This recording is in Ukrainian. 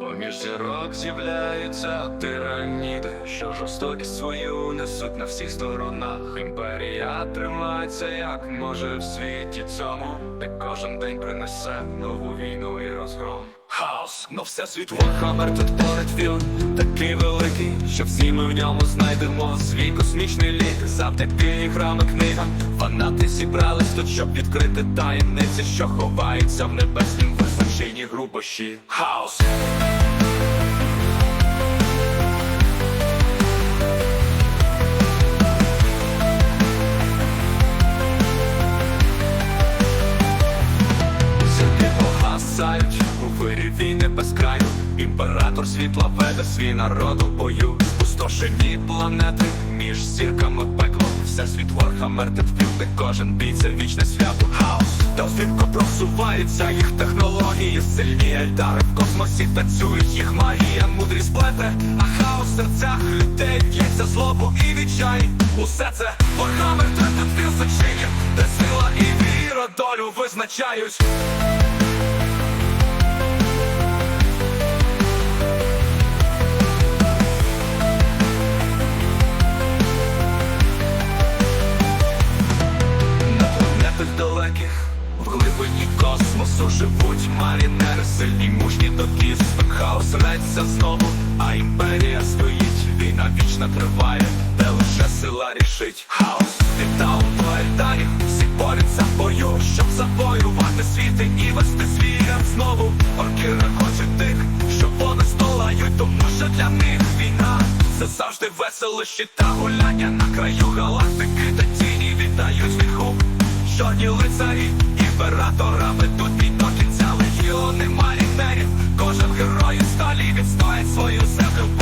Поміж зірок з'являються тираніди, що жорстокість свою несуть на всіх сторонах. Імперія тримається як може в світі цьому, де кожен день принесе нову війну і розгром. Хаос, но все світ Warhammer тут він такий великий, що всі ми в ньому знайдемо свій космічний лік. Завдяки іграм і книгам фанати зібрались тут, щоб відкрити таємниці, що ховаються в небеснім височині грубощі. Хаос. Вирі війни без краю. Імператор світла веде свій народ у бою. Спустошені планети між зірками пекло. Все світ Warhammer тепер, де кожен бій це вічне свято. Хаос Та стрімко просуваються їх технології. Сильні ельдари в космосі танцюють їх магія. Мудрі сплете, а хаос в серцях людей Б'ється злобу і відчай. Усе це третє твір зачинів Де сила і віра долю визначають космосу живуть. Марінери, сильні мужні до кісток Хаос реться знову, а імперія стоїть, війна вічна триває, де лише сила рішить. Хаос, вітаун планетарів, всі борються в бою, щоб завоювати світи і вести свій ряд знову. Орки регочуть тих, що вони здолають, тому що для них війна це завжди веселощі та гуляння на краю галактики, де тіні віддають віху. Чорні лицарі, імператорами тут бій до кінця легіони марінерів Кожен герой у сталі відстоїть свою землю